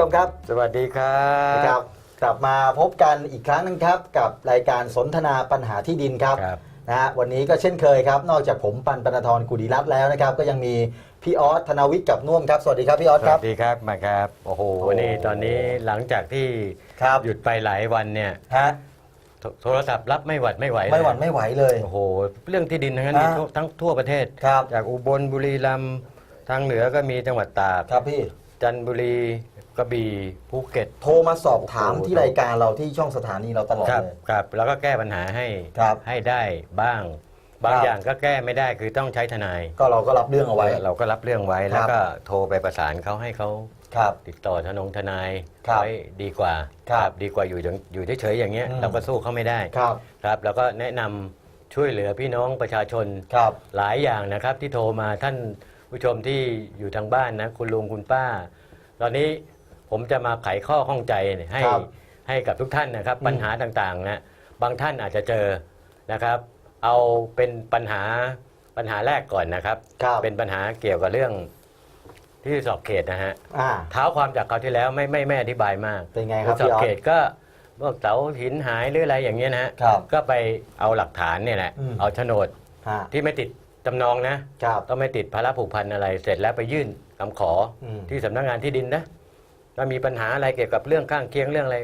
ผู้ชมครับ สวัสดีครันะครับบกลับมาพบกันอีกครั้งหนึงครับ กับรายการสนทนาปัญหาที่ดินครับครับนะฮะวันนี้ก็เช่นเคยครับ นอกจากผมปันปนทรกุดีรัตน์แล้วนะครับ ก็ยังมีพี่ออสธนาวิทย์กับน่วมครับสวัสดีครับพี่ออสสครับวัสดีครับมาครับโอ้โหโอ้นี่ตอนนี้หลังจากที่ครับหยุดไปหลายวันเนี่ยฮะโทโทรศัพท์รับไม่หวัดไม่ไหวไม่หวั่นเลยไม่ไหวเลยโอ้โหเรื่องที่ดินทั้งนั้นอ่ามีทั่วทั้งทั่วประเทศครับจากอุบลบุรีรัมย์ทางเหนือก็มีจังหวัดตากครับพี่จันทบุรี กระบี่ภูเก็ตโทรมาสอบถามโอ้โหที่รายการเราที่ช่องสถานีเราตลอดครับเลย ครับแล้วก็แก้ปัญหาให้ครับให้ได้บ้าง บางครับ อย่างก็แก้ไม่ได้คือต้องใช้ทนายก็เราก็รับเรื่องเอาไว้ เราก็รับเรื่องไว้ครับ แล้วก็โทรไปประสานเขาให้เขาครับ ติดต่อทนงทนายครับไว้ดีกว่าครับดีกว่าอยู่อย่างอยู่เฉยๆอย่างเงี้ยอืม เราก็สู้เขาไม่ได้ครับครับแล้วก็แนะนำช่วยเหลือพี่น้องประชาชน ครับ หลายอย่างนะครับที่โทรมาท่านผู้ชมที่อยู่ทางบ้านนะคุณลุงคุณป้า ตอนนี้ ผมจะมาไขข้อข้องใจให้ครับให้กับทุกท่านนะครับอืมปัญหาต่างๆนะบางท่านอาจจะเจอนะครับ เอาเป็นปัญหาปัญหาแรกก่อนนะครับ ครับ เป็นปัญหาเกี่ยวกับเรื่องที่สอบเขตนะฮะ อ่า เท้าความจากคราวที่แล้วไม่ไม่ไม่อธิบายมากเป็นไงครับสอพี่บออเขสตก็พวกเสาหินหายหรืออะไรอย่างเงี้ยนะฮะครับก็ไปเอาหลักฐานเนี่ยแหละอืม เอาโฉนดฮะที่ไม่ติดจำนองนะครับ ต้องไม่ติดภาระผูกพันอะไร เสร็จแล้วไปยื่นคำขออม ที่สำนักงานที่ดินนะ ถ้ามีปัญหาอะไรเกี่ยวกับเรื่องข้างเคียงเรื่องอะไร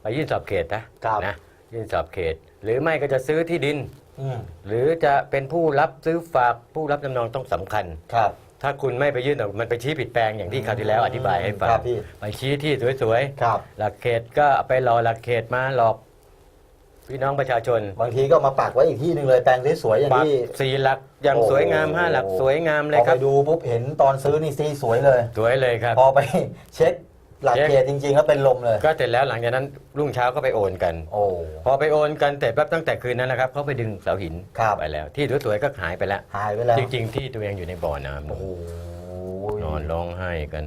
ไปยื่นสอบเขตนะครับ นะยื่นสอบเขต หรือไม่ก็จะซื้อที่ดิน อืมหรือจะเป็นผู้รับซื้อฝากผู้รับจำนองต้องสำคัญ ครับ ถ้าคุณไม่ไปยื่นมันไปชี้ผิดแปลงอย่างที่คราวที่แล้วอธิบายให้ฟัครังบพี่ ไปชี้ที่สวยครับๆหลักเขตก็เอาไปรอหลักเขตมาหลอก พี่น้องประชาชนบางทีก็มาปักไว้อีกที่หนึ่งเลยแปลงสวยๆอย่างปักที่สี่หลักอย่างโอ้โหสวยงามห้าหลักสวยงามเลยพอครัไปบดูปุ๊บเห็นตอนซื้อนี่ซีสวยเลย สวยเลยครับ พอไป เช็ค หลักเช็คเกณฑ์จริงๆแล้วเป็นลมเลย ก็เสร็จแล้วหลังจากนั้นรุ่งเช้าก็ไปโอนกัน โอ้ พอไปโอนกันเสร็จปั๊บตั้งแต่คืนนั้นนะครับเขาไปดึงเสาหินครับ ไปแล้ว ที่สวยๆก็หายไปแล้ว หายไปแล้วจริงๆ ที่ตัวเองอยู่ในบ่อน้ำโอ้โห นอนร้องไห้กัน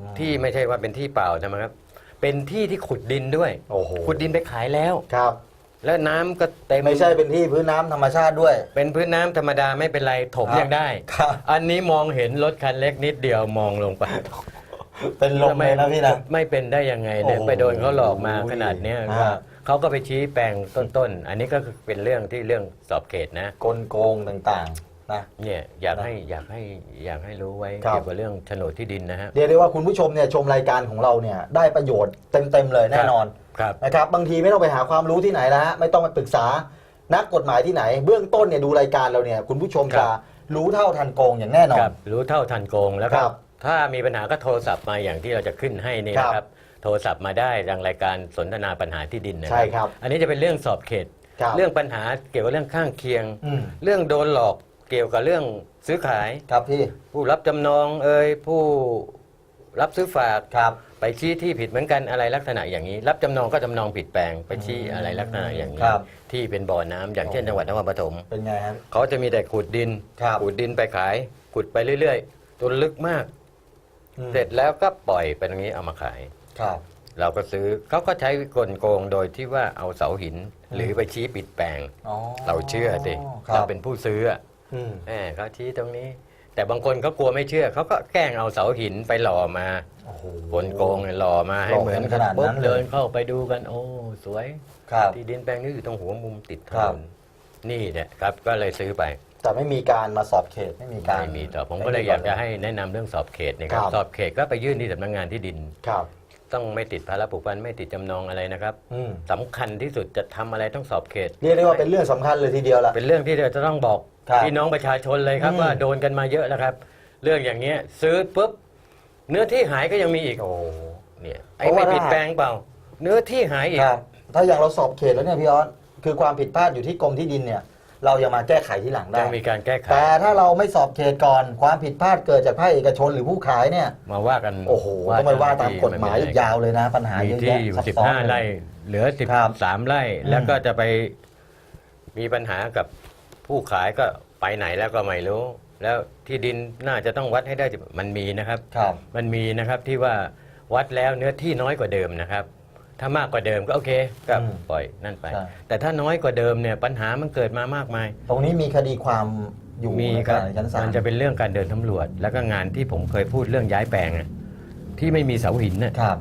อืมที่ไม่ใช่ว่าเป็นที่เปล่าใช่ไหมครับ เป็นที่ที่ขุดดินด้วยโอ้โห ขุดดินไปขายแล้ว ครับ แล้วน้ำก็เต็มไม่ใช่เป็นที่พื้นน้ำธรรมชาติด้วย เป็นพื้นน้ำธรรมดาไม่เป็นไรถมครับยังได้ ครับ อันนี้มองเห็นรถคันเล็กนิดเดียวมองลงไป เป็นลมเลยนะพี่นะ ไม่เป็นได้ยังไงเนี่ยโอ้โหไปโดนเขาหลอกมาขนาดเนี้ยอ่า ก็เขาก็ไปชี้แปลงต้นๆ อันนี้ก็คือเป็นเรื่องที่เรื่องสอบเขตนะ กลโกงต่างๆนะ เนี่ยอยากให้อยากให้อยากให้รู้ไว้ครับ เกี่ยวกับเรื่องโฉนดที่ดินนะฮะ เรียกได้ว่าคุณผู้ชมเนี่ยชมรายการของเราเนี่ยได้ประโยชน์เต็มๆเลยแน่นอนครับ นะครับบางทีไม่ต้องไปหาความรู้ที่ไหนแล้วฮะไม่ต้องไปปรึกษานักกฎหมายที่ไหน เบื้องต้นเนี่ยดูรายการเราเนี่ยคุณผู้ชมครัจะบ รู้เท่าทันโกงอย่างแน่นอคนรับรู้เท่าทันโกงแล้วก็ครับ ถ้ามีปัญหาก็โทรศัพท์มาอย่างที่เราจะขึ้นให้นี่ครับนะครับ โทรศัพท์มาได้ทางรายการสนทนาปัญหาที่ดินนะใช่ครับ อันนี้จะเป็นเรื่องสอบเขตครับเรื่องปัญหาเกี่ยวกับเรื่องข้างเคียงอืมเรื่องโดนหลอกเกี่ยวกับเรื่องซื้อขายครับพี่ผู้รับจำนองเอ่ยผู้รับซื้อฝากครับ ไปชี้ที่ผิดเหมือนกันอะไรลักษณะอย่างนี้ รับจำนองก็จำนองผิดแปลงไปชี้อะไรลักษณะอย่างนี้ครับที่เป็นบ่อน้ำอย่างเช่นจังหวัดนครปฐมเป็นไงฮะเขาจะมีแต่ขุดดินครับขุดดินไปขายขุดไปเรื่อย ๆ จนลึกมากอืม เสร็จแล้วก็ปล่อยไปตรงนี้เอามาขาย ครับ เราก็ซื้อเขาก็ใช้กลโกงโดยที่ว่าเอาเสาหินหรือไปชี้ปิดแปลง อ๋อเราเชื่อสิครัเราบเป็นผู้ซื้ออะอืม แหมเขาชี้ตรงนี้ แต่บางคนเขากลัวไม่เชื่อเขาก็แกล้งเอาเสาหินไปหล่อมาโอ้โห กลโกงเนี่ยหล่อมาให้หล่อเหมือนขนาดนั้นปุ๊บเลยเดินเข้าไปดูกัน โอ้ สวย ครับที่ดินแปลงนี้อยู่ตรงหัวมุมติดถครันบ นนี่เนี่ยครับก็เลยซื้อไป แต่ไม่มีการมาสอบเขตไม่มีการไม่มีต่อผมก็เลยอยากจะให้แนะนำเรื่องสอบเขตนะครับครับสอบเขตก็ไปยื่นที่สำนักงานที่ดิน ครับ ต้องไม่ติดภาระผูกพันไม่ติดจำนองอะไรนะครับอืม สำคัญที่สุดจะทำอะไรต้องสอบเขต เรียกได้ว่าเป็นเรื่องสำคัญเลยทีเดียวละ เป็นเรื่องที่เราจะต้องบอกครับพี่น้องประชาชนเลยครับอืม ว่าโดนกันมาเยอะแล้วครับ เรื่องอย่างเงี้ยซื้อปุ๊บเนื้อที่หายก็ยังมีอีกโอ้ เนี่ยไอ้เพราะไม่ว่า ผิดแปลงเปล่า เนื้อที่หายอีก ครับ ถ้าอย่างเราสอบเขตแล้วเนี่ยพี่ออสคือความผิดพลาดอยู่ที่กรมที่ดินเนี่ย เรายังมาแก้ไขที่หลังได้ ยังมีการแก้ไข แต่ถ้าเราไม่สอบเขตก่อนความผิดพลาดเกิดจากภาคเอกชนหรือผู้ขายเนี่ยมาว่ากันโอ้โหต้องไปว่าตามกฎหมายอีกยาวเลยนะ ปัญหามีเยอะที่แยะอยู่ซับสิบซ้อนห้าเลยไร่เหลือสิบครับสามไร่อืมแล้วก็จะไปมีปัญหากับผู้ขายก็ไปไหนแล้วก็ไม่รู้ แล้วที่ดินน่าจะต้องวัดให้ได้สิมันมีนะครับครับ มันมีนะครับที่ว่าวัดแล้วเนื้อที่น้อยกว่าเดิมนะครับ ถ้ามากกว่าเดิมก็โอเคก็อืมปล่อยนั่นไป ใช่ แต่ถ้าน้อยกว่าเดิมเนี่ยปัญหามันเกิดมามากมาย ตรงนี้มีคดีความอยู่มีในครับชั้นศาล มันจะเป็นเรื่องการเดินตำรวจ แล้วก็งานที่ผมเคยพูดเรื่องย้ายแปลงอะที่ไม่มีเสาหินน่ะครับ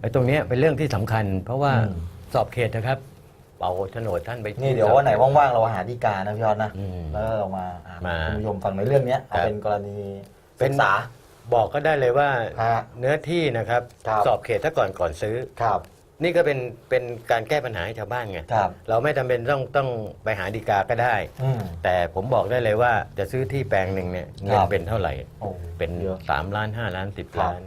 ไอ้ตรงเนี้ยเป็นเรื่องที่สำคัญ เพราะว่าอืม สอบเขตนะครับเอาโฉนดท่านไปนี่เดี๋ยววันไหนว่างๆ เราหาดีกานะพี่ยอดนะ อืมแล้วเรามาอ่านมา คุณผู้ชมฟังในเรื่องเนี้ยเอาครับเป็นกรณีเป็นศึกษา บอกก็ได้เลยว่าฮะเนื้อที่นะครับ ครับ สอบเขตถ้าก่อนก่อนซื้อ ครับ นี่ก็เป็นเป็นการแก้ปัญหาให้ชาวบ้านไงครับเราไม่จำเป็นต้องต้องไปหาดีกาก็ได้ อืม แต่ผมบอกได้เลยว่าจะซื้อที่แปลงหนึ่งเนี่ยเงิคนรับเป็นเท่าไหร่ โอ้ เป็นเยอะ3ล้าน5ล้าน10ครับ ล้าน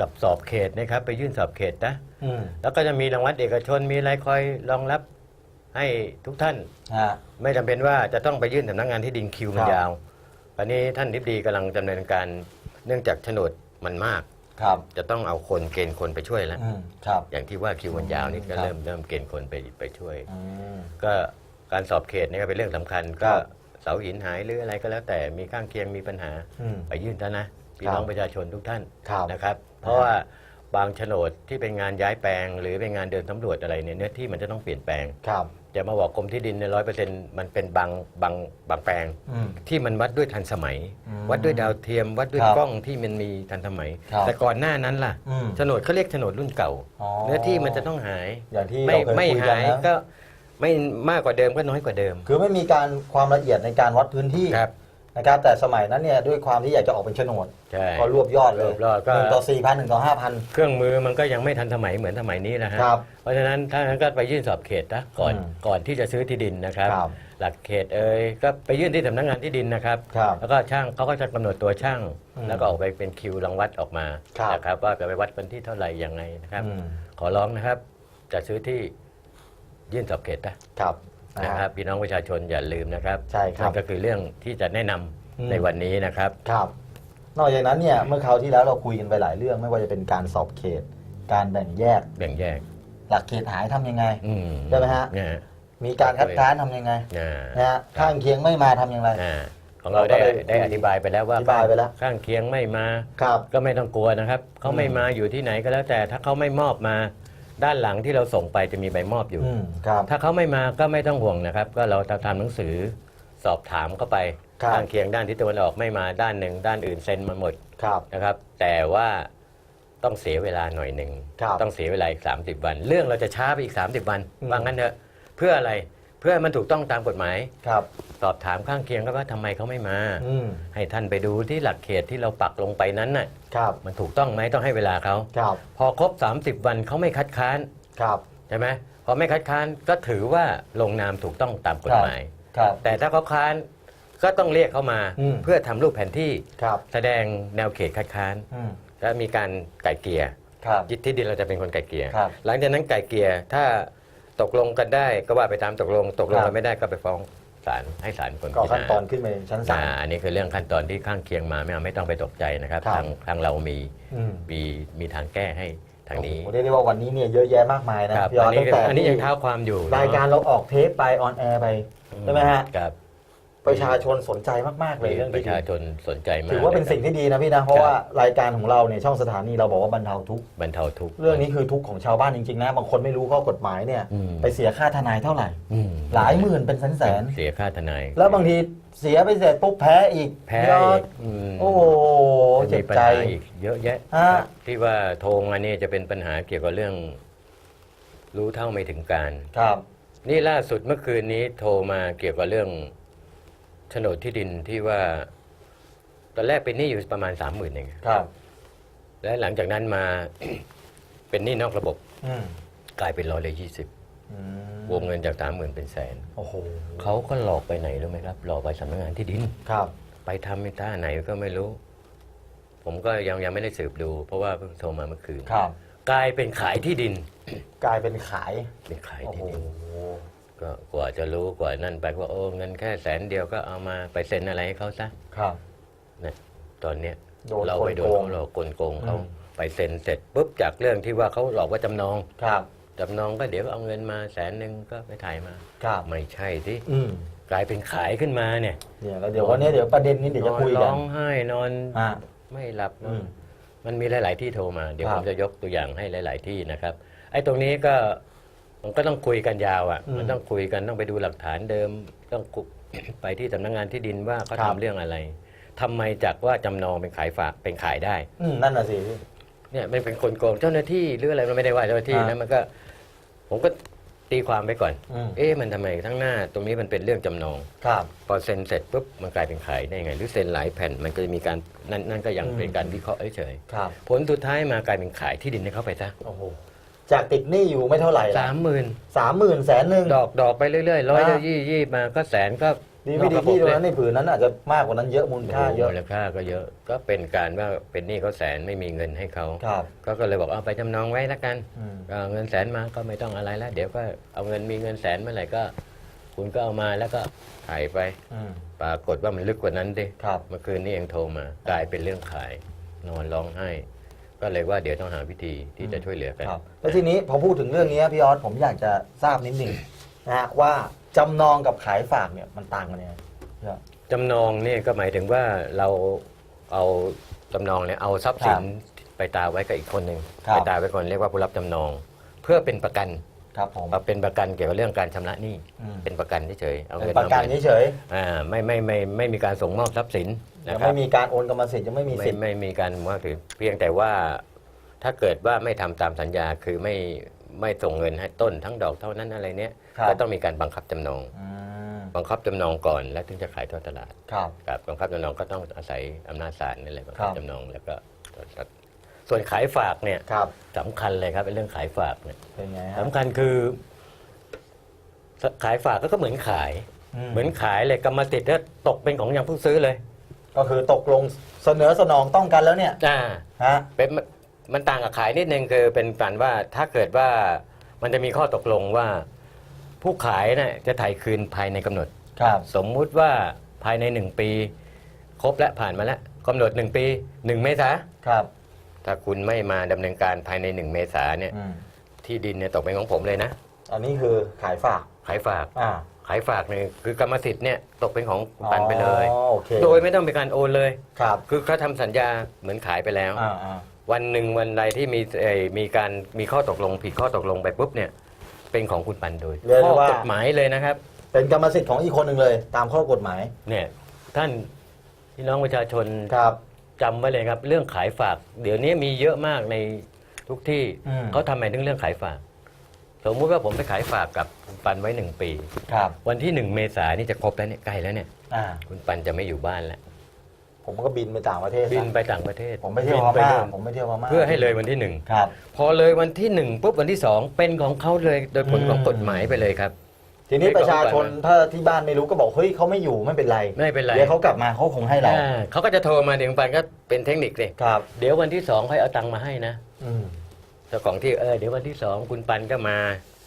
กับสอบเขตนะครับ ไปยื่นสอบเขตนะ อืมแล้วก็จะมีรางวัลเอกชนมีอะไรคอยรองรับให้ทุกท่าน ฮะ ไม่จำเป็นว่าจะต้องไปยื่นสำนักงานที่ดินคิวมันครับ ยาวตอนนี้ท่านทิบดีกำลังดำเนินการเนื่องจากโฉนดมันมาก ครับจะต้องเอาคนเกณฑ์คนไปช่วยแล้วอืมครับ อย่างที่ว่าคิวมันยาวนี่ก็ครับ เริ่มเริ่มเกณฑ์คนไปไปช่วย อืม ก็การสอบเขตนี่ก็เป็นเรื่องสำคัญคก็รับ เสาหินหายหรืออะไรก็แล้วแต่มีข้างเคียงมีปัญหา อืม ไปยื่นซะนะพี่ครับน้องประชาชนทุกท่านครับนะครับ เพราะว่าบางโฉนดที่เป็นงานย้ายแปลง หรือเป็นงานเดินสำรวจอะไรเนี่ยเนื้อที่มันจะต้องเปลี่ยนแปลง ครับ อย่ามาบอกกรมที่ดินในร้อยเปอร์เซ็นต์มันเป็นบางบางบางแปลง อืม ที่มันวัดด้วยทันสมัย อืมวัดด้วยดาวเทียม วัดด้วยครับกล้องที่มันมีทันสมัย ครับแต่ก่อนหน้านั้นล่ะอืมโฉนดเขาเรียกโฉนดรุ่นเก่า อ๋อ เนื้อที่มันจะต้องหาย อย่างที่ไม่เราเคยไม่คุยกัหานยนะก็ไม่มากกว่าเดิมก็น้อยกว่าเดิม คือไม่มีการความละเอียดในการวัดพื้นที่ครับ นะครับแต่สมัยนั้นเนี่ยด้วยความที่อยากจะออกเป็นโฉนดใช่ก็รวบยอดเลยรวบยอดก็ หนึ่งต่อสี่พันหนึ่งต่อห้าพัน เครื่องมือมันก็ยังไม่ทันสมัยเหมือนสมัยนี้นะฮะครับเพราะฉะนั้นถ้างั้นก็ไปยื่นสอบเขตนะก่อนอืมก่อนที่จะซื้อที่ดินนะครับ ครับหลักเขตเอ่ยก็ไปยื่นที่สำนักงานที่ดินนะครับ ครับแล้วก็ช่างเขาก็จะกำหนดตัวช่าง อืมแล้วก็ออกไปเป็นคิวรางวัดออกมาครับนะครับว่าจะไปวัดพื้นที่เท่าไหร่ยังไงนะครับ อืม ขอร้องนะครับจะซื้อที่ยื่นสอบเขตนะครับ นะนะคครัรับบพี่น้องประชาชนอย่าลืมนะครับใช่ครับนั่นก็คือเรื่องที่จะแนะนำอืมในวันนี้นะครับครับ นอกจากนั้นเนี่ยเมื่อคราวที่แล้วเราคุยกันไปหลายเรื่อง ไม่ว่าจะเป็นการสอบเขต การแบ่งแยก แบ่งแยก หลักเขตหายทำยังไงอืมได้ไหมฮะเนี่ยมีการคัดค้านทำยังไงอ่านะฮะข้างเคียงไม่มาทำอย่างไรอ่าของเราได้เราก็ได้ได้อธิบายไปแล้วว่าอธิบายไปแล้วข้างเคียงไม่มาครับก็ไม่ต้องกลัวนะครับเขาไม่อืมมาอยู่ที่ไหนก็แล้วแต่ถ้าเขาไม่มอบมา ด้านหลังที่เราส่งไปจะมีใบมอบอยู่ อืมครับ ถ้าเขาไม่มาก็ไม่ต้องห่วงนะครับ ก็เราทำหนังสือสอบถามเข้าไปครับ ข้างเคียงด้านทิศตะวันออกไม่มาด้านหนึ่งด้านอื่นเซ็นมาหมดครับ นะครับ แต่ว่าต้องเสียเวลาหน่อยหนึ่งครับต้องเสียเวลาอีก30 วัน เรื่องเราจะช้าไปอีก 30 วันอืม ว่างั้นเถอะเพื่ออะไรเพื่อให้มันถูกต้องตามกฎหมาย ครับ สอบถามข้างเคียงก็ว่าทำไมเขาไม่มา อืมให้ท่านไปดูที่หลักเขตที่เราปักลงไปนั้นน่ะ ครับ มันถูกต้องไหมต้องให้เวลาเขาครับพอครบ 30 วันเขาไม่คัดค้านครับใช่ไหมพอไม่คัดค้านก็ถือว่าลงนามถูกต้องตามกฎหมาย ครับ แต่ถ้าเขาค้านก็ต้องเรียกเขามาอืม เพื่อทำรูปแผนที่ครับแสดงแนวเขตคัดค้านอืมและมีการไก่เกลี่ยครับ ยึดที่ดินเราจะเป็นคนไก่เกลี่ยครับ หลังจากนั้นไก่เกลี่ยถ้า ตกลงกันได้ก็ว่าไปตามตกลง ตกลงครักับนไม่ได้ก็ไปฟ้องศาลให้ศาลคนก็พิจารขั้นณาตอนขึ้นไปชั้นศาอ่าล อันนี้คือเรื่องขั้นตอนที่ข้างเคียงมาไม่เอาไม่ต้องไปตกใจนะครับครับ ทางทางเรามีอืมมีมีทางแก้ให้ทางนี้โอ้โหเรียกได้ว่าวันนี้เนี่ยเยอะแยะมากมายนะครับพี่ออัอนสนี้ตั้งแต่อันนี้ยังที่เท้าความอยู่รายการเราออกเทปไปออนแอร์ไป ใช่ไหมฮะ ครับ ประชาชนสนใจมากๆเลยเรื่องปที่ระชาชนสนใจมากถือว่าเป็นสิ่งที่ดีนะพี่นะเพราะว่ารายการของเราเนี่ยช่องสถานีเราบอกว่าบรรเทาทุกข์บรรเทาทุกข์ เรื่องนี้คือทุกข์ของชาวบ้านจริงๆนะบางคนไม่รู้ข้อกฎหมายเนี่ยอืม ไปเสียค่าทนายเท่าไหร่ อืมหลายหมื่นเป็นแสนแสนเสียค่าทนายๆแล้วบางทีเสียไปเสร็จปุ๊บแพ้อีกแพ้พี่อออีสกอืมโอ้โหจะเจ็มีบปัญใจ หาอีกเยอะแยะฮะ ครับที่ว่าโทรมานี่จะเป็นปัญหาเกี่ยวกับเรื่อง รู้เท่าไม่ถึงการ ครับ นี่ล่าสุดเมื่อคืนนี้โทรมาเกี่ยวกับเรื่อง โฉนดที่ดินที่ว่า ตอนแรกเป็นหนี้อยู่ประมาณสามหมื่นเองครับ และหลังจากนั้นมา เป็นหนี้นอกระบบ อืมกลายเป็นร้อยละยี่สิบอืมวงเงินจากสามหมื่นเป็นแสนโอ้โหเขาก็หลอกไปไหนรู้ไหมครับ หลอกไปสำนักงานที่ดิน ครับไปทำในท่าไหนก็ไม่รู้ ผมก็ยังยังไม่ได้สืบดู เพราะว่าเพิ่งโทรมาเมื่อคืนครับกลายเป็นขายที่ดิน กลายเป็นขายเป็นขายโอ้ที่โหดิน ก็กว่าจะรู้กว่านั่นไปว่าโอ้เงินแค่แสนเดียวก็เอามาไปเซ็นอะไรให้เขาซะครับเนี่ยตอนเนี้ยโดนเราไปโดนโกงเขาหลอกกลโกงเขาอืม ไปเซ็นเสร็จปุ๊บจากเรื่องที่ว่าเขาหลอกว่าจำนองครับจำนองก็เดี๋ยวเอาเงินมาแสนหนึ่งก็ไปถ่ายมา ครับไม่ใช่ที่อืมกลายเป็นขายขึ้นมาเนี่ยเนี่ยแล้วเดี๋ยววันนี้เดี๋ยวประเด็นนี้เดี๋ยวจะคุยนอนกัร้นองไห้นอนอ่า ไม่หลับอืมมันมีหลาย ๆ ที่โทรมา เดี๋ยวครัผบ มจะยกตัวอย่างให้หลาย ๆ ที่นะครับไอ้ตรงนี้ก็ มันก็ต้องคุยกันยาวอะอืมมันต้องคุยกันต้องไปดูหลักฐานเดิม ต้องกุไปที่สำนักงานที่ดินว่าเขาครับทำเรื่องอะไรทำไมจากว่าจำนองเป็นขายฝากเป็นขายได้อืมนั่นน่ะสิพี่เนี่ยมันเป็นคนโกงเจ้าหน้าที่หรืออะไรมันไม่ได้ว่าเจ้าหน้าที่อ่านะมันก็ ผมก็ตีความไปก่อนอืมเอ๊ะมันทำไมทั้งหน้า ตรงนี้มันเป็นเรื่องจำนอง ครับ พอเซ็นเสร็จปุ๊บมันกลายเป็นขายได้ไง หรือเซ็นหลายแผ่นมันก็จะมีการนั่นนั่นก็ยังอืมเป็นการวิเคราะห์เฉยครับๆผลสุดท้ายมากลายเป็นขายที่ดินให้เขาไปซะโอ้โห จากติดหนี้อยู่ไม่เท่าไหร่ละสามหมื่นสามหมื่นแสนหนึ่ง ดอกดอกไปเรื่อยๆร้อยอ่ายี่ยี่มาก็แสนก็ดีไม่ดีนอกระบบที่ตรงเลยนั้นในผืนนั้นอาจจะมากกว่านั้นเยอะมูลค่าเยอะมูลค่าก็เยอะก็เป็นการว่าเป็นหนี้เขาแสนไม่มีเงินให้เขาครับก็ก็เลยบอกเอาไปจำนองไว้แล้วกันอืมเอาเงินแสนมาก็ไม่ต้องอะไรแล้ว เดี๋ยวก็เอาเงินมีเงินแสนเมื่อไหร่ก็ คุณก็เอามาแล้วก็ขายไปอืมปรากฏว่ามันลึกกว่านั้นดิครับเมื่อคืนนี้เองโทรมากลายเป็นเรื่องขาย นอนร้องไห้ ก็เลยว่าเดี๋ยวต้องหาวิธีที่จะช่วยเหลือกันครับแล้วทีนี้พอพูดถึงเรื่องนี้พี่ออสผมอยากจะทราบนิดหนึ่งนะฮะว่าจำนองกับขายฝากเนี่ยมันต่างกันยังไงพี่ออส จำนองเนี่ยก็หมายถึงว่าเราเอาจำนองเนี่ยเอาทรัพย์สินไปตาไว้กับอีกคนหนึ่งครับ ไปตาไว้คนเรียกว่าผู้รับจำนอง เพื่อเป็นประกัน ครับผมมาเป็นประกันเกี่ยวกับเรื่องการชำระหนี้อืม เป็นประกันเฉยๆเอาเป็นเงินประกันมาเฉยอ่าไม่ไม่ไม่ไม่มีการส่งมอบทรัพย์สินๆนะยังครับ ไม่มีการโอนกรรมสิทธิ์ยังไม่มีไม่สิทธิ์ ไม่มีการมอบถือเพียงแต่ว่าถ้าเกิดว่าไม่ทำตามสัญญาคือไม่ไม่ส่งเงินให้ต้นทั้งดอกเท่านั้นอะไรเนี้ยครับ ก็ต้องมีการบังคับจำนอง อืมบังคับจำนองก่อน แล้วถึงจะขายทอดตลาดครับกับบังคับจำนองก็ต้องอาศัยอำนาจศาลนี่แหละบังครัคับบจำนองแล้วก็ ส่วนขายฝากเนี่ยครับสำคัญเลยครับเป็นเรื่องขายฝากเนี่ยเป็นไงฮะสำคัญคือ ขายฝากก็เหมือนขายเหมือนขายเลยกรรมสิทธิ์ก็ตกเป็นของอย่างผู้ซื้อเลยก็คือตกลงเสนอสนองต้องกันแล้วเนี่ยอ่าฮะเป็นมันมันต่างกับขายนิดนึงคือเป็นการว่าถ้าเกิดว่ามันจะมีข้อตกลงว่า ผู้ขายน่ะจะถ่ายคืนภายในกำหนด ครับสมมุติว่าภายในหนึ่งปี ครบและผ่านมาแล้วกำหนดหนึ่งปีหนึ่งเมษาครับ ถ้าคุณไม่มาดำเนินการภายในหนึ่งเมษาเนี่ยอืมที่ดินเนี่ยตกเป็นของผมเลยนะ อันนี้คือขายฝากขายฝาก อ่าขายฝากเนี่ยคือกรรมสิทธิ์เนี่ยตกเป็นของคุณปันไปเลย อ๋อโอเคโดยไม่ต้องเป็นการโอนเลย ครับคือเขาทำสัญญาเหมือนขายไปแล้ว อ่าอ่าวันหนึ่งวันใดที่มีเอ่อมีการมีข้อตกลงผิดข้อตกลงไปปุ๊บเนี่ยเป็นของคุณปันโดยเรียกข้ได้อว่ากฎหมายเลยนะครับเป็นกรรมสิทธิ์ของอีกคนหนึ่งเลย ตามข้อกฎหมายเนี่ยท่านพี่น้องประชาชนครับ จำไว้เลยครับ เรื่องขายฝาก เดี๋ยวนี้มีเยอะมากในทุกที่อืม เขาทำไมถึงเรื่องขายฝาก สมมุติว่าผมไปขายฝากกับคุณปันไว้หนึ่งปี ครับวันที่หนึ่งเมษายนนี่จะครบแล้วเนี่ยใกล้แล้วเนี่ย อ่าคุณปันจะไม่อยู่บ้านแล้วผมก็บินไปต่างประเทศบินซะไปต่างประเทศผมไปเที่ยวพบินม่านู่นผมไปเที่ยวพม่าเพื่อให้เลยวันที่หนึ่ง ครับ พอเลยวันที่หนึ่งปุ๊บวันที่สองเป็นของเขาเลยโดยผลของอืมกฎหมายไปเลยครับ ทีนี้ไม่ประชาชนต้องการถ้าที่บ้านไม่รู้ก็บอกเฮ้ยเขาไม่อยู่ไม่เป็นไรไม่เป็นไรเดี๋ยวเขากลับมาเขาคงให้เราอ่าเขาก็จะโทรมาถึงปันก็เป็นเทคนิคเลยครับ เดี๋ยววันที่สองค่อยเอาตังค์มาให้นะอืมเจ้าของที่เออเดี๋ยววันที่สองคุณปันก็มา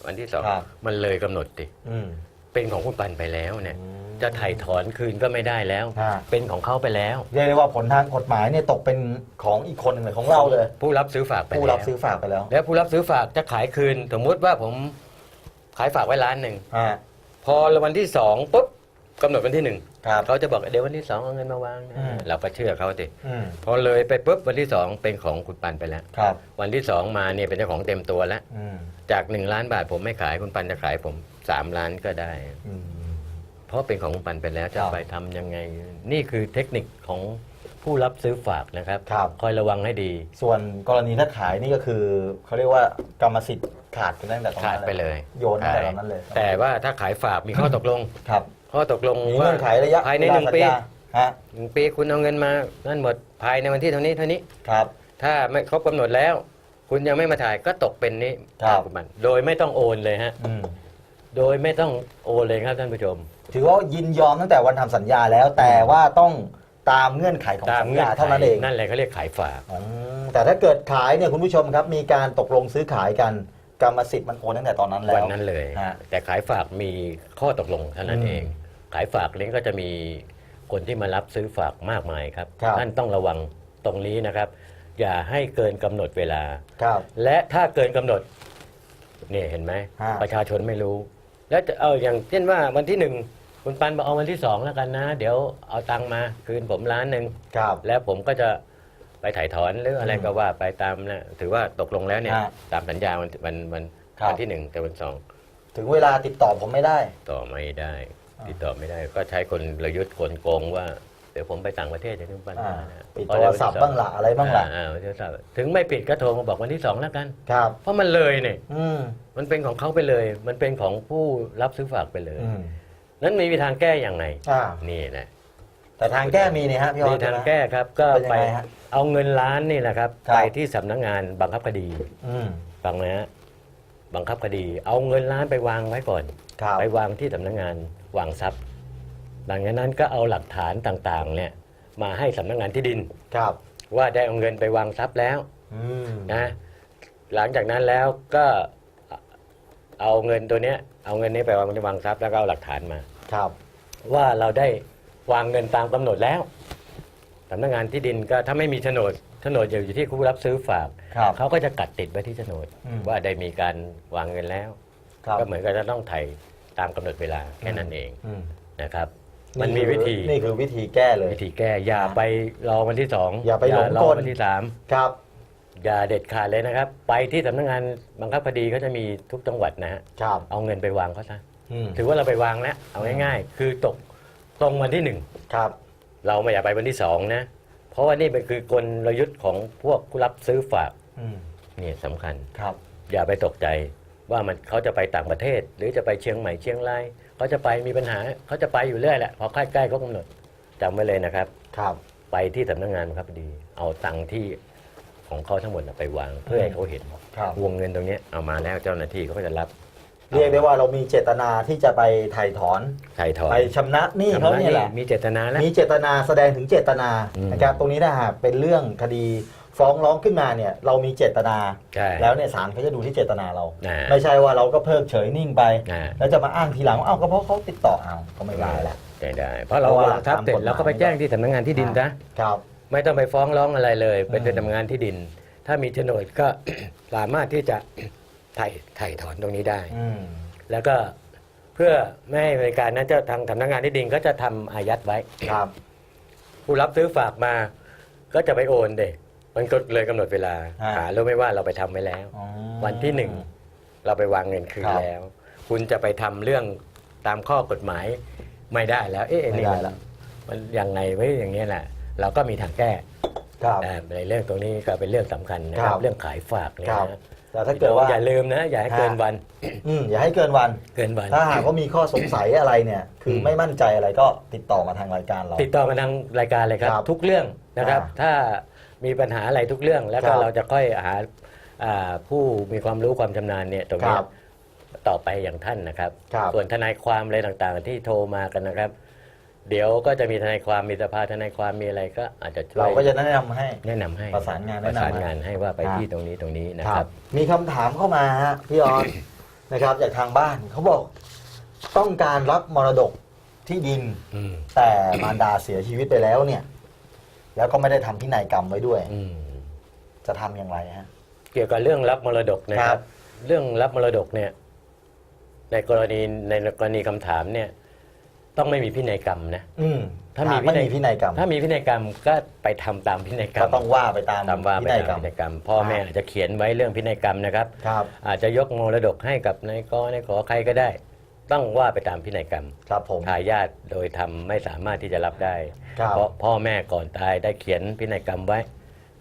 วันที่สองครับมันเลยกำหนดดิอืมเป็นของคุณปันไปแล้วเนี่ยอืมจะถ่ายถอนคืนก็ไม่ได้แล้วฮะเป็นของเขาไปแล้วเรียกได้ว่าผลทางกฎหมายเนี่ยตกเป็นของอีกคนหนึ่งเลยของเราเลย ผู้รับซื้อฝากไปผู้แล้รัวบซื้อฝากไปแล้ว แล้วผู้รับซื้อฝากจะขายคืนสมมุติว่าผม ขายฝากไว้ล้านหนึ่งอ่า พอวันที่สองปุ๊บกำหนดวันที่หนึ่งครับเขาจะบอกเดี๋ยววันที่สองเอาเงินมาวางนะอืม เราก็เชื่อเขาสิอืมพอเลยไปปุ๊บวันที่สองเป็นของคุณปันไปแล้ว ครับวันที่สองมาเนี่ยเป็นเจ้าของเต็มตัวแล้ว อืมจากหนึ่งล้านบาทผมไม่ขายคุณปันจะขายผมสามล้านก็ได้ อืม เพราะเป็นของคุณปันไปแล้วจะครับไปทำยังไง นี่คือเทคนิคของผู้รับซื้อฝากนะครับครับคอยระวังให้ดี ส่วนกรณีถ้าขายนี่ก็คือเขาเรียกว่ากรรมสิทธิ์ ขาดกันตั้งแต่ตรงขานั้ดนไปเลยโยนตั้งแต่ตอนนั้นเลยแต่ว่าถ้าขายฝากมีข้อตกลง ครับข้อตกลงมีว่าเงื่อนไขระยะภายในเวลหนึ่งปีสัญญาฮะหนึ่งปีคุณเอาเงินมานั่นหมดภายในวันที่เท่านี้เท่านี้ ครับ ถ้าไม่ครบกำหนดแล้ว คุณยังไม่มาถ่ายก็ตกเป็นนี้ครับณปันโดยไม่ต้องโอนเลยฮะอืมโดยไม่ต้องโอนเลยครับท่านผู้ชม ถือว่ายินยอมตั้งแต่วันทำสัญญาแล้ว แต่ว่าต้องตามเงื่อนไขของตามสัญเงื่อญานไขเท่านั้นเองนั่นแหละเขาเรียกขายฝาก อืมแต่ถ้าเกิดขายเนี่ยคุณผู้ชมครับมีการตกลงซื้อขายกัน กรรมสิทธิ์มันโอนตั้งแต่ตอนนั้นแล้ววันนั้นเลย ฮะ แต่ขายฝากมีข้อตกลงเท่านั้นอืมเองขายฝากนี้ก็จะมีคนที่มารับซื้อฝากมากมายครับ ครับ ท่านต้องระวังตรงนี้นะครับ อย่าให้เกินกำหนดเวลา ครับ และถ้าเกินกำหนดเนี่ยเห็นไหมฮะ ประชาชนไม่รู้ แล้วจะเอาอย่างเช่นว่าวันที่หนึ่งคุณปันบอกเอาวันที่สองแล้วกันนะ เดี๋ยวเอาตังค์มาคืนผมล้านหนึ่งครับ แล้วผมก็จะ ไปถ่ายถอนหรืออะไรอืมก็ว่าไปตามนะถือว่าตกลงแล้วเนี่ยฮะตามสัญญาวันวันวันครับ วันที่หนึ่งแต่วันสองถึงเวลาติดต่อผมไม่ได้ ต่อไม่ได้ อ่าติดต่อไม่ได้ ก็ใช้คนระยุทธ์กลโกงว่าไปดี๋ยวผมไปต่างประเทศจะถึงปัญอ่าหานะปิดโทรศัพท์บ้างละอะไรบ้างละอ่าอ่าโทรศัพท์ถึงไม่ปิดก็โทรมาบอกวันที่สองแล้วกัน ครับ เพราะมันเลยเนี่ยอืมมันเป็นของเขาไปเลย มันเป็นของผู้รับซื้อฝากไปเลย อืมนั้นมีทางแก้อย่างไรอ่า นี่แหละ แต่ทางแก้มีนี่ฮะพี่ออมีส ทางใช่ไหมแก้ครับก็เป็นยังไปไงฮะเอาเงินล้านนี่แหละครับ ครับ ไปที่สำนักงานบังคับคดีอืมฟังนะฮะบังคับคดี เอาเงินล้านไปวางไว้ก่อน ครับ ไปวางที่สำนักงานวางทรัพย์ หลังจากนั้นก็เอาหลักฐานต่างๆเนี่ยมาให้สำนักงานที่ดิน ครับว่าได้เอาเงินไปวางทรัพย์แล้วอืมนะหลังจากนั้นแล้วก็เอาเงินตัวเนี้ยเอาเงินนี้ไปวางในวางทรัพย์แล้วก็เอาหลักฐานมา ครับ ว่าเราได้ วางเงินตามกำหนดแล้วสำนักงานที่ดินก็ถ้าไม่มีโฉนดโฉนดอยู่ที่ผู้รับซื้อฝาก ครับเขาก็จะกัดติดไว้ที่โฉนดอืม ว่าได้มีการวางเงินแล้ว ครับก็เหมือนกับจะต้องไถ่ตามกำหนดเวลาแค่นั้นเองอืมนะครับ มันมีวิธีนี่คือวิธีแก้เลย วิธีแก้อย่าไปรอวันที่สองอย่าไปหลงรอกล วันที่สามครับ อย่าเด็ดขาดเลยนะครับ ไปที่สำนักงานบังคับคดีเขาจะมีทุกจังหวัดนะฮะครับเอาเงินไปวางเขาซะอืม ถือว่าเราไปวางแล้วเอาง่าย ๆ คือตก ตรงวันที่หนึ่งครับ เราไม่อยากไปวันที่สองนะ เพราะว่านี่เป็นคือกลยุทธ์ของพวกผู้รับซื้อฝากอืมนี่สำคัญ ครับ อย่าไปตกใจว่ามันเขาจะไปต่างประเทศ หรือจะไปเชียงใหม่เชียงรายเขาจะไปมีปัญหาเขาจะไปอยู่เรื่อยแหละพอใกล้ๆเขากำหนดจำไว้เลยนะครับ ครับ ไปที่สำนักงานบังคับคดี เอาตังค์ที่ของเขาทั้งหมดน่ะไปวางเพื่อให้เขาเห็นครับ วงเงินตรงเนี้ยเอามาแล้วเจ้าหน้าที่เขาก็จะรับ เรียกได้ว่าเรามีเจตนาที่จะไปถ่ายถอนไถ่ถอนไปชำระหนี้เขาเนี่ยแหละมีเจตนาแล้วมีเจตนาแสดงถึงเจตนาอืมนะครับตรงนี้ถ้าหากเป็นเรื่องคดีฟ้องร้องขึ้นมาเนี่ยเรามีเจตนาใช่แล้วเนี่ยศาลเขาจะดูที่เจตนาเราอ่าไม่ใช่ว่าเราก็เพิกเฉยนิ่งไปอ่าแล้วจะมาอ้างทีหลังว่าเอ้าก็เพราะเขาติดต่อเอาก็ไม่ได้ละได้ได้เพราะเราเพราะว่าวางทับเสร็จตามกฎหมายเราก็ไปแจ้งที่สำนักงานที่ดินนะครับ ไม่ต้องไปฟ้องร้องอะไรเลยไปอืมที่สำนักงานที่ดิน ถ้ามีโฉนดก็สามารถที่จะ ไถ่ไถ่ถอนตรงนี้ได้ อืมแล้วก็เพื่อไม่ให้บริการนั้นเจะทางสำนักงานที่ดินก็จะทำอายัดไว้ ครับ ผู้รับซื้อฝากมาก็จะไปโอนเด็มันก็เลยกำหนดเวลาอ่า หารู้ไหมว่าเราไปทำไว้แล้ว อ๋อ วันที่หนึ่งเราไปวางเงินคืนครับ แล้ว คุณจะไปทำเรื่องตามข้อกฎหมายไม่ได้แล้ว เอ๊ะไม่นี่ได้มันละมันยังไงไว้อย่างเงี้ยแหละเราก็มีทางแก้ครับ อ่าในเรื่องตรงนี้ก็เป็นเรื่องสำคัญนะคครัรับบเรื่องขายฝากเนี่ยครับ นะ แต่ถ้าเกิดว่าอย่าลืมนะ อย่าให้เกินวันอืมอย่าให้เกินวันเกินวัน ถ้าหากว่ามีข้อสงสัยอะไรเนี่ย คืออมไม่มั่นใจอะไรก็ติดต่อมาทางรายการเรา ติดต่อมาทางรายการเลยครับครับทุกเรื่องนะครับอ่าถ้ามีปัญหาอะไรทุกเรื่อง แล้วก็ครับเราจะค่อยหาอ่าผู้มีความรู้ความชำนาญเนี่ยตรงคนี้รับต่อไปอย่างท่านนะครับครับ ส่วนทนายความอะไรต่างๆ ที่โทรมากันนะครับ เดี๋ยวก็จะมีทนายความมีสภาทนายความมีอะไรก็อาจจะช่วยเราก็จะแนะนำให้ แนะนำให้ประสานงานปแนะระนำสานงานให้ว่าไปครับที่ตรงนี้ตรงนี้นะครับ มีคำถามเข้ามาฮะพี่ออน นะครับจากทางบ้านเขาบอกต้องการรับมรดกที่ดิน อืมแต่มารดาเสียชีวิตไปแล้วเนี่ย แล้วก็ไม่ได้ทำพินัยกรรมไว้ด้วย อืม จะทำอย่างไรฮะ เกี่ยวกับเรื่องรับมรดกนะคครัรับ บ เรื่องรับมรดกเนี่ย ในกรณีในกรณีคำถามเนี่ย ต้องไม่มีพินัยกรรมนะอืมถ้ามีหกไม่พินัยมีพินัยกรรม ถ้ามีพินัยกรรมก็ไปทำตามพินัยกรรก็มต้องว่าไปตามตามว่าพิไปนัยกรตารมมพินัยกรรม พ่อแม่ครับอาจจะเขียนไว้เรื่องพินัยกรรมนะครับครับ อาจจะยกมรดกให้กับนายกนายขอใครก็ได้ ต้องว่าไปตามพินัยกรรม ครับผมทายาทโดยทำไม่สามารถที่จะรับได้ครับเพราะพ่อแม่ก่อนตายได้เขียนพินัยกรรมไว้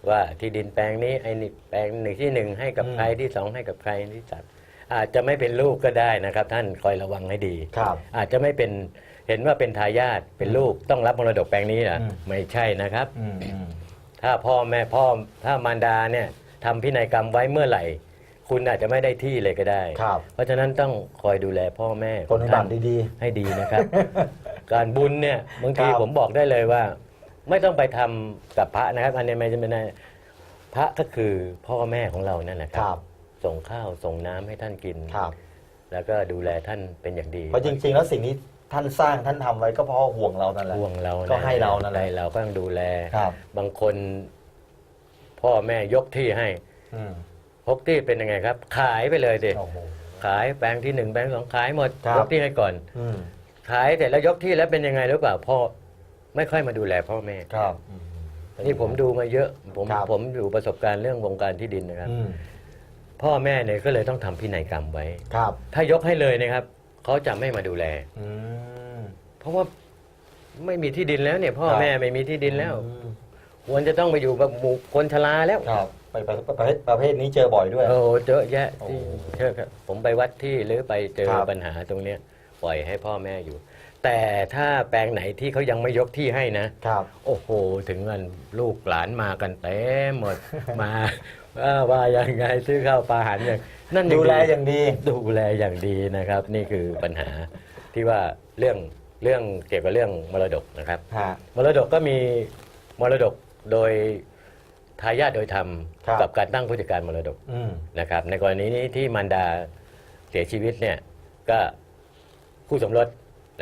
ว่าที่ดินแปลงนี้ไอ้นี่แปลงหนึ่งที่หนึ่งให้กับอืมใครที่สองให้กับใครที่สามอาจจะไม่เป็นลูกก็ได้นะครับ ท่านคอยระวังให้ดีครับอาจจะไม่เป็น เห็นว่าเป็นทายาทเป็นลูกต้องรับมรดกแปลงนี้เหรออืม ไม่ใช่นะครับ อืมอืม ถ้าพ่อแม่พ่อถ้ามารดาเนี่ยทำพินัยกรรมไว้เมื่อไหร่ คุณอาจจะไม่ได้ที่เลยก็ได้ ครับ เพราะฉะนั้นต้องคอยดูแลพ่อแม่ปฏิบัติดี ให้ดีนะครับ การบุญเนี่ยบางทีครับ ผมบอกได้เลยว่า ไม่ต้องไปทำกับพระนะครับ อันนี้ไม่จะเป็นไรพระก็คือพ่อแม่ของเรานั่นแหละๆคครัรับ บส่งข้าวส่งน้ำให้ท่านกิน ครับ แล้วก็ดูแลท่านเป็นอย่างดี เพราะจริง ๆ แล้วสิ่งที่ ท่านสร้างท่านทำไว้ก็เพราะห่วงเรานั่นแหละห่วงเราก็ให้เรานั่นแหละให้เราก็ต้องดูแลครับ บางคน พ่อแม่ยกที่ให้อืมพกที่เป็นยังไงครับ ขายไปเลยสิโอ้โหขายแปลงที่หนึ่งแปลงสองขายหมดครับยกที่ให้ก่อนอืมขายเสร็จแล้วยกที่แล้วเป็นยังไงหรือเปล่าพ่อไม่ค่อยมาดูแลพ่อแม่ครับนี่ผมดูมาเยอะ ผมครับผมอยู่ประสบการณ์เรื่องวงการที่ดินนะครับอืมพ่อแม่เนี่ยก็เลยต้องทำพินัยกรรมไว้ครับ ถ้ายกให้เลยนะครับ เขาจะไม่มาดูแล อืม เพราะว่าไม่มีที่ดินแล้วเนี่ย พ่อครับ แม่ไม่มีที่ดินแล้วอืมควรจะต้องไปอยู่กับหมู่คนชราแล้วครับไปไปไปประเภทประเภทนี้เจอบ่อยด้วย โอ้โหเยอะแยะโอ้ที่เชื่อครับผมไปวัดที่หรือไปเจอครับ ปัญหาตรงเนี้ยปล่อยให้พ่อแม่อยู่ แต่ถ้าแปลงไหนที่เขายังไม่ยกที่ให้นะ ครับ โอ้โห ถึงกันลูกหลานมากันเต็มหมด มาว่าว่ายังไงซื้อข้าวปลาอาหารอย่างนั่นดูแลอย่างดี ดูแลอย่างดีนะครับ นี่คือปัญหาที่ว่าเรื่องเรื่องเกี่ยวกับเรื่องมรดกนะครับ ฮะ มรดกก็มีมรดกโดยทายาทโดยธรรมครับ กับการตั้งผู้จัดการมรดกอืม นะครับ ในกรณีนี้ที่มารดาเสียชีวิตเนี่ยก็คู่สมรส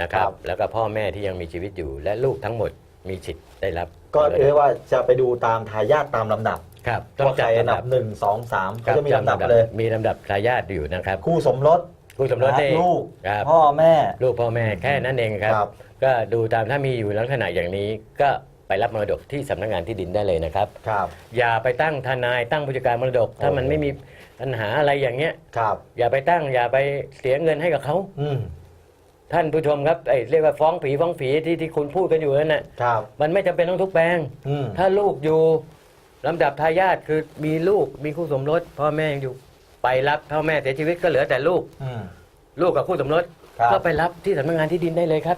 นะครับ แล้วก็พ่อแม่ที่ยังมีชีวิตอยู่ และลูกทั้งหมดมีสิทธิ์ได้รับก็มรดเรียกว่าจะไปดูตามทายาทตามลำดับครับว่าใครอันดับหนึ่งสองสามคเขารับจะมีลำดับเลย มีลำดับทายาทอยู่นะครับคู่สมรสคู่สมรสนะได้ลูก ครับพ่อแม่ ลูกพ่อแม่แค่นั้นเองครับ ครับ ก็ดูตามถ้ามีอยู่ลักษณะอย่างนี้ก็ไปรับมรดกที่สำนักงานที่ดินได้เลยนะครับ ครับ อย่าไปตั้งทนายตั้งผู้จัดการมรดก ถ้ามันโอ้โหไม่มีปัญหาอะไรอย่างเงี้ย ครับ อย่าไปตั้งอย่าไปเสียเงินให้กับเขา อืม ท่านผู้ชมครับไอ้เรียกว่าฟ้องผีฟ้องผีที่ที่คุณพูดกันอยู่นั่นน่ะครับ มันไม่จำเป็นต้องทุกแปลง อืม ถ้าลูกอยู่ลำดับทายาทคือมีลูกมีคู่สมรสพ่อแม่ยังอยู่ไปรับพ่อแม่เสียชีวิตก็เหลือแต่ลูก อืม ลูกกับคู่สมรสครับ ก็ไปรับที่สำนักงานที่ดินได้เลยครับ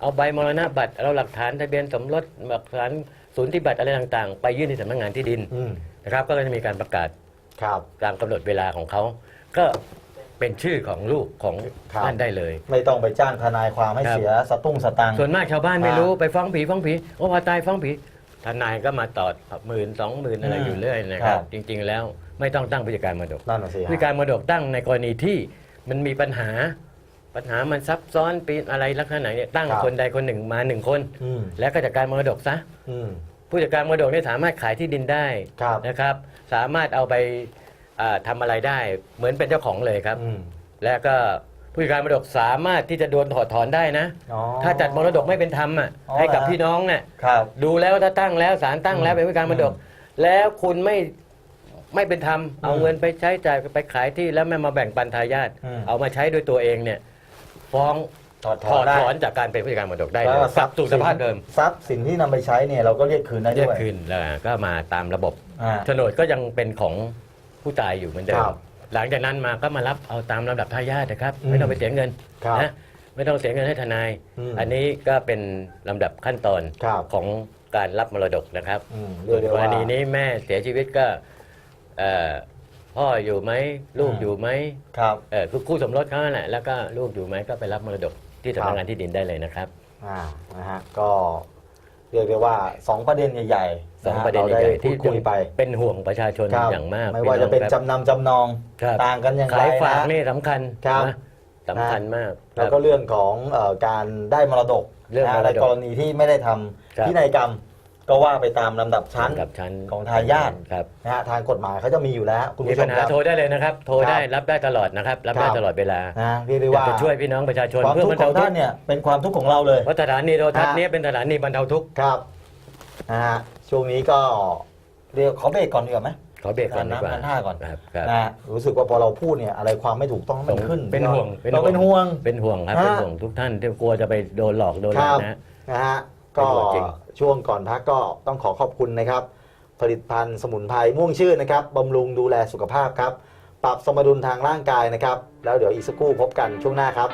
เอาใบมรณบัตรเอาหลักฐานทะเบียนสมรสหลักฐานศูนย์ที่บัตรอะไรต่างๆ ไปยื่นที่สำนักงานที่ดินอืมนะครับ ก็จะมีการประกาศครับ ตามกำหนดเวลาของเขา ก็ เป็นชื่อของลูกของครับ ท่านได้เลย ไม่ต้องไปจ้างทนายความให้ครับ เสียสตุ้งสตังค์ ส่วนมากชาวบ้านไม่อ่ารู้ไปฟ้องผีฟ้องผีโอ้พอตายฟ้องผีทนายก็มาต่อหมื่นสองหมื่นอะไรอืมอยู่เรื่อยนะครับครับจริง ๆ แล้วไม่ต้องตั้งผู้จัดการมรดก นั่นน่ะสิฮะผู้จัดการมรดกตั้งในกรณีที่มันมีปัญหา ปัญหามันซับซ้อนปีอะไรลักษณะเนี่ยตั้งครับคนใดคนหนึ่งมาหนึ่งคน อืมแล้วก็จัดการมรดกซะอืม ผู้จัดการมรดกเนี่ยสามารถขายที่ดินได้ครับ นะครับ สามารถเอาไปอ่า ทำาอะไรได้เหมือนเป็นเจ้าของเลยครับอืมและก็ผู้จัดการมรดกสามารถที่จะโดนถอดถอนได้นะ อ๋อถ้าจัดมรดกไม่เป็นธรรมอะอ๋อให้กับเหรอ พี่น้องเนี่ยครับดูแล้วถ้าตั้งแล้วศาลตั้งแล้วอืมเป็นผู้จัดการมรดก แล้วคุณไม่ไม่เป็นธรรมเอาอืมเงินไปใช้จ่ายไปขายที่แล้วไม่มาแบ่งปันทายาทอืม เอามาใช้ด้วยตัวเองเนี่ยฟ้องถอดถถออนดได้ถอนจากการเป็นผู้จัดการมรดกได้แล้เลวยกลับสู่สภาพเดิมทรัพย์สินที่นำไปใช้เนี่ยเราก็เรียกคืนได้เรียด้กวยคืนแล้วก็มาตามระบบอ่า โฉนดก็ยังเป็นของ ผู้ตายอยู่เหมือนเดิคมรับหลังจากนั้นมาก็มารับเอาตามลำดับทายาทนะครับ อืมไม่ต้องไปเสียเงินครับนะไม่ต้องเสียเงินให้ทนาย อืมอันนี้ก็เป็นลำดับขั้นตอนครับของการรับมรดกนะครับอืมเรีส่ยวกนได้กรว่าณีนี้แม่เสียชีวิตก็เอ่อพ่ออยู่ไหมลูกอืม อยู่ไหมครับ เออคือคู่สมรสเขานั่นแหละแล้วก็ลูกอยู่ไหมก็ไปรับมรดกที่สำนักงานที่ดินได้เลยนะครับ อ่านะฮะก็ เรียกได้ว่าสองประเด็นใหญ่ๆสองฮประเด็นราใหญ่พูที่ดคุยไปเป็นห่วงประชาชนครับอย่างมากไม่ว่าจะเป็นพี่องครับจำนำจำนองครับต่างกันอย่างไรขายฝากนะ นี่สำคัญครับ นะสำคัญมากแล้วคก็รับ เรื่องของเอ่อการได้มรดกเรื่องนะมรดกในกรณีที่ไม่ได้ทครับำพินัยกรรม ก็ว่าไปตามลำดับชั้น กับชั้นของทายาท ครับนะฮะทางกฎหมายเขาจะมีอยู่แล้ว คุณมีผู้ชปัมญหาครับ โทรได้เลยนะครับ โทรได้ครับรับได้ตลอดนะครับ รับได้ครับ ตลอดเวลานะเรียกได้อยากว่าจะช่วยพี่น้องประชาชนความเพื่อทุกบรข์รขเทาองทุท่ากนข์เนี่ยเป็นความทุกข์ของเราเลย เพราะสถานีโทรทัศน์ฮะนี้เป็นสถานีบรรเทาทุกข์ครับนะฮะช่วงนี้ก็เรียกขอเบรกก่อนดีกว่าไหม ขอเบรกก่อนดีกว่าการนับการท่าก่อน ครับครับ นะฮะรู้สึกว่าพอเราพูดเนี่ยอะไรความไม่ถูกต้องมันขึ้นเป็นห่วงเราเป็นห่วง เป็นห่วงครับ ฮะ เป็นห่วงทุกท่านที่กลัวจะไปโดนหลอกโดนคอะไรรับนะ นะฮะเป็นก็ห่วงจริง ช่วงก่อนพักก็ต้องขอขอบคุณนะครับ ผลิตภัณฑ์สมุนไพรม่วงชื่นนะครับบำรุงดูแลสุขภาพครับ ปรับสมดุลทางร่างกายนะครับ แล้วเดี๋ยวอีกสักครู่พบกันช่วงหน้าครับ